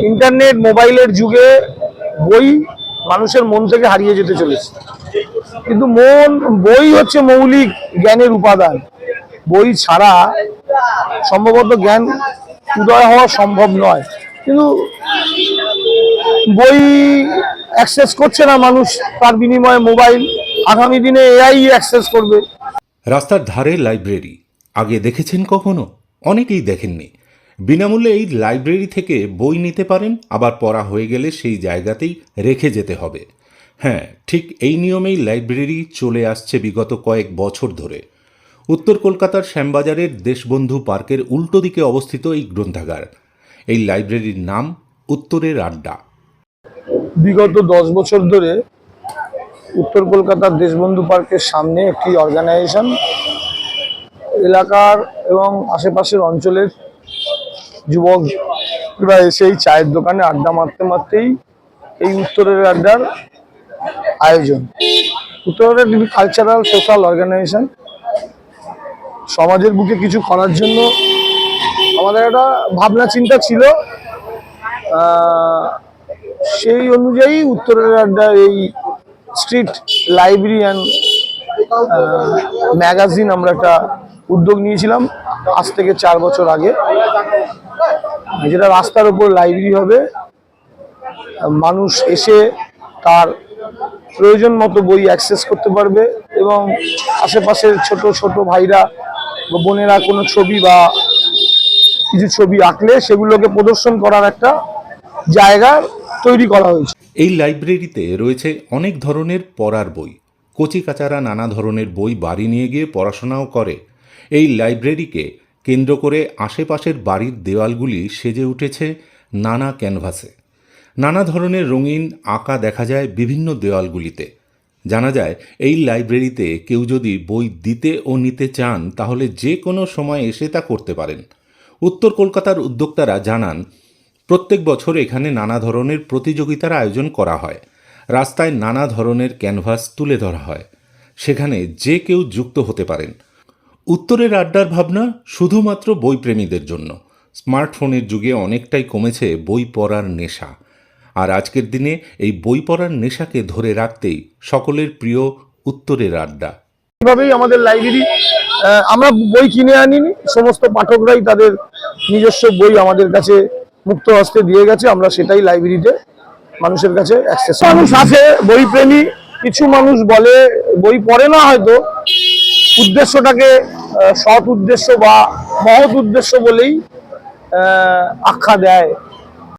Internet, মোবাইলের যুগে বই মানুষের মন থেকে হারিয়ে যেতে চলেছে। কিন্তু মন, বই হচ্ছে মৌলিক জ্ঞানের উপাদান। বই ছাড়া সম্ভবত জ্ঞান উদয় হওয়া সম্ভব নয়। কিন্তু বই অ্যাক্সেস করছে না মানুষ, তার বিনিময়ে মোবাইল। আগামী দিনে এআই অ্যাক্সেস করবে। রাস্তার ধারে লাইব্রেরি আগে দেখেছেন কখনো? অনেকেই দেখেননি। বিনামূল্যে এই লাইব্রেরি থেকে বই নিতে পারেন, আবার পড়া হয়ে গেলে সেই জায়গাতেই রেখে যেতে হবে। হ্যাঁ ঠিক এই নিয়মেই লাইব্রেরি চলে আসছে বিগত কয়েক বছর ধরে। উত্তর কলকাতার শ্যামবাজারের দেশবন্ধু পার্কের উল্টো দিকে অবস্থিত এই গ্রন্থাগার। এই লাইব্রেরির নাম উত্তরের আড্ডা। বিগত দশ বছর ধরে উত্তর কলকাতার দেশবন্ধু পার্কের সামনে একটি অর্গানাইজেশন এলাকার এবং আশেপাশের অঞ্চলের যুবকরা এসে এই চায়ের দোকানে আড্ডা মারতে মারতেই এই উত্তরের আড্ডার আয়োজন। উত্তরের একটি কালচারাল সোশ্যাল অর্গানাইজেশন সমাজের বুকে কিছু করার জন্য আমাদের একটা ভাবনা, চিন্তা ছিল। সেই অনুযায়ী উত্তরের আড্ডা এই স্ট্রিট লাইব্রেরি অ্যান্ড ম্যাগাজিন আমরা একটা উদ্যোগ নিয়েছিলাম আজ থেকে চার বছর আগে। যেটা রাস্তার উপর লাইব্রেরি হবে, মানুষ এসে তার প্রয়োজন মতো বই অ্যাক্সেস করতে পারবে এবং আশেপাশের ছোট ছোট ভাইরা বা বোনেরা কোনো ছবি বা কিছু ছবি আঁকলে সেগুলোকে প্রদর্শন করার একটা জায়গা তৈরি করা হয়েছে। এই লাইব্রেরিতে রয়েছে অনেক ধরনের পড়ার বই। কচিকাচারা নানা ধরনের বই বাড়ি নিয়ে গিয়ে পড়াশোনাও করে। এই লাইব্রেরিকে কেন্দ্র করে আশেপাশের বাড়ির দেওয়ালগুলি সেজে উঠেছে নানা ক্যানভাসে। নানা ধরনের রঙিন আঁকা দেখা যায় বিভিন্ন দেওয়ালগুলিতে। জানা যায়, এই লাইব্রেরিতে কেউ যদি বই দিতে ও নিতে চান, তাহলে যে কোনো সময় এসে তা করতে পারেন। উত্তর কলকাতার উদ্যোক্তারা জানান, প্রত্যেক বছর এখানে নানা ধরনের প্রতিযোগিতার আয়োজন করা হয়। রাস্তায় নানা ধরনের ক্যানভাস তুলে ধরা হয়। সেখানে যে কেউ যুক্ত হতে পারেন। উত্তরের আড্ডার ভাবনা শুধুমাত্র বইপ্রেমীদের জন্য। স্মার্টফোনের যুগে অনেকটাই কমেছে বই পড়ার নেশা। আর আজকের দিনে এই বই পড়ার নেশাকে ধরে রাখতেই সকলের প্রিয় উত্তরের আড্ডা। এইভাবেই আমাদের লাইব্রেরি আমরা বই কিনে আনিনি সমস্ত পাঠকরাই তাদের নিজস্ব বই আমাদের কাছে মুক্ত হস্তে দিয়ে গেছে আমরা সেটাই লাইব্রেরিতে মানুষের কাছে অ্যাক্সেস মানুষ আছে বই প্রেমী কিছু মানুষ বলে বই পড়ে না হয়তো উদ্দেশ্যটাকে সৎ উদ্দেশ্য বা মহৎ উদ্দেশ্য বলেই আখ্যা দেয়।